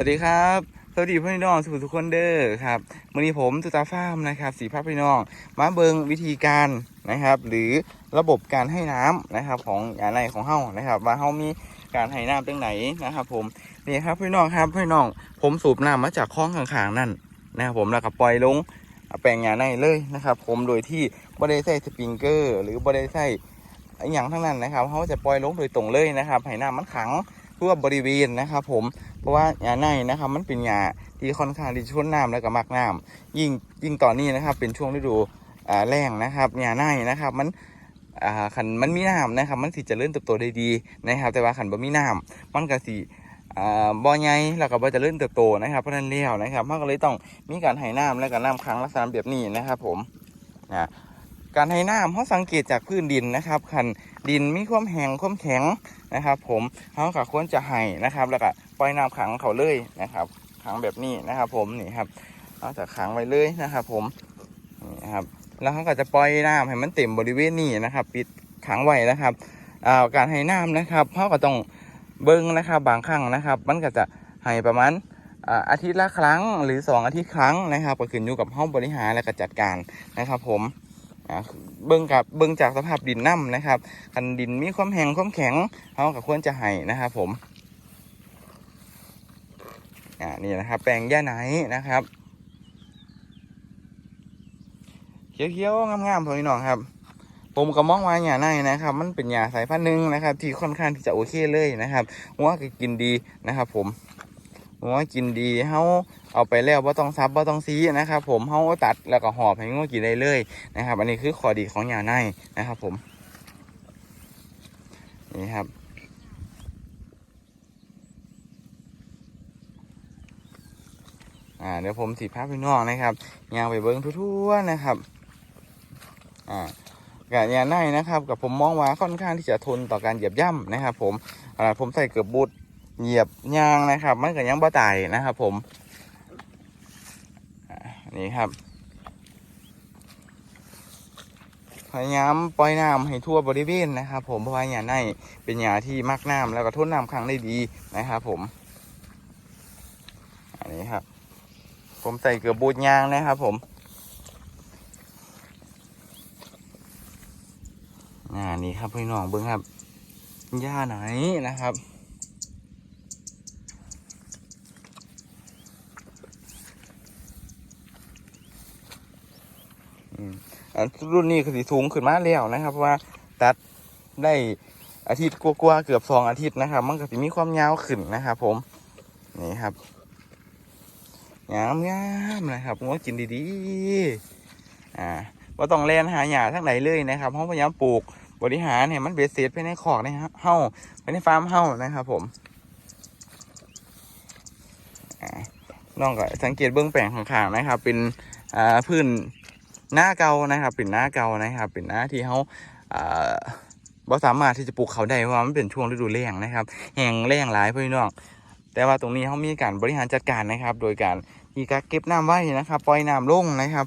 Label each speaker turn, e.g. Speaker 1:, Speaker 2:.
Speaker 1: วัสดีครับ สวัสดีพี่น้องสุขทุกคนเด้อครับวันนี้ผมตุตาฟาร์มนะครับสีภาพพี่น้องมาเบิงวิธีการนะครับ หรือระบบการให้น้ำนะครับของยาในของเฮานะครับว่าเฮามีการให้น้ำตรงไหนนะครับ ผมนี่ครับพี่น้องครับพี่น้องผมสูบน้ำมาจากคลองข้างๆนั่นนะครับผมแล้วก็ปล่อยลงแปลงยาในเลยนะครับ ผมโดยที่บ่ได้ใส่สปริงเกอร์ หรือบ่ได้ใส่อหย่างทั้งนั้นนะครับเขาจะปล่อยลงโดยตรงเลยนะครับให้น้ำมันขัง ทั่วบริเวณนะครับผมเพราะว่าหญ้าในนะครับมันเป็นหญ้าที่ค่อนข้างที่จะชนน้ำแล้วก็มักน้ำยิ่งยิ่งตอนนี้นะครับ เป็นช่วงฤดูแล้งนะครับหญ้าในนะครับมันขันมันมีน้ำนะครับมันสิจะเริ่มเติบโตได้ดีนะครับ แต่ว่าขันบ่มีน้ำมันก็สิอ่าบ่ใหญ่แล้วก็บ่จะเริ่มเติบโตนะครับเพราะนั้นแล้วนะครับมันก็เลยต้องมีการให้น้ำและก็น้ำค้างลักษณะแบบนี้นะครับ ผมนะ การให้น้ำเขาสังเกตจากพื้นดินนะครับขันดินมีความแห้งความแข็งนะครับ ผมเขาก็ควรจะให้นะครับ แล้วก็ปล่อยน้ำขังเขาเลยนะครับ ขังแบบนี้นะครับ ผมนี่ครับเราจะขังไว้เลยนะครับ ผมนี่ครับแล้วเขาก็จะปล่อยน้ำให้มันเต็มบริเวณนี้นะครับ ปิดขังไว้นะครับาการให้น้ำนะครับเขาก็ต้องเบิ้งนะครับบางครั้งนะครับ มันก็จะให้ประมาณอาทิตย์ละครั้งหรือสองอาทิตย์ครั้งนะครับ ก็ขึ้นอยู่กับห้องบริหารและก็จัดการนะครับ ผม อ่าเบิ้งกับเบิ้งจากสภาพดินน้ำนะครับคันดินมีความแห้งความแข็งเขาก็ควรจะให้นะครับผมอ่านี่นะครับแปลงย่าไหนนะครับเขียวๆงามๆพี่น้องครับ ผมก็มองว่าหญ้าในนะครับ มันเป็นหญ้าสายพันธุ์หนึ่งนะครับ ที่ค่อนข้างที่จะโอเคเลยนะครับหัวก็กินดีนะครับ ผม หัวกินดีเฮาเอาไปแล้วว่าต้องซับว่าต้องซีนะครับ ผมเฮาตัดแล้วก็หอบให้งัวกินได้เลยนะครับ อันนี้คือข้อดีของหญ้าในนะครับ ผมนี่ครับอ่าเดี๋ยวผมสีภาพพี่น้องนะครับยางไปเบิ้งทั่วๆนะครับอ่ากะยาในนะครับ กับผมมองว่าค่อนข้างที่จะทนต่อการเหยียบย่ำนะครับ ผมอ่าผมใส่เกือบบูท เหยียบยางนะครับ มันก็ยังบ่ตายนะครับ ผมนี่ครับพยายามปล่อยน้ำให้ทั่วบริเวณนะครับ ผมเพราะว่าหญ้าในเป็นหญ้าที่มักน้ำแล้วก็ทนน้ำขังได้ดีนะครับผม อันนี้ครับ ผมใส่เกือบบูทยางนะครับ ผมอ่านี่ครับพี่น้องเบิ้งครับหญ้าไหนนะครับ อืมอัน รุ่นนี้คือสีสูงขึ้นมาแล้วนะครับเพราะว่าตัดได้อาทิตย์กว่าๆเกือบสองอาทิตย์นะครับ มันก็จะมีความยาวขึ้นนะครับผมนี่ครับงามงามนะครับงัวกินดีๆ อ่าว่าต้องแลนหาหญ้าทั้งไหนเลยนะครับเพราะพยายามปลูกบริหารเนี่ยมันเบสเซตไปในขอกในเฮ้าไปในฟาร์มเฮ้านะครับ ผมอ่าน้องก็สังเกตเบื้องแปลงข้างๆนะครับ เป็นอ่าพื้น หน้าเก่านะครับ เป็นหน้าเก่านะครับ เป็นหน้าที่เขาอ่าบ่สามารถที่จะปลูกเขาได้เพราะว่ามันเป็นช่วงฤดูแล้งนะครับ แห้งแล้งหลายพี่น้องแต่ว่าตรงนี้เขามีการบริหารจัดการนะครับ โดยการมีการเก็บน้ำไว้นะครับ ปล่อยน้ำลงนะครับ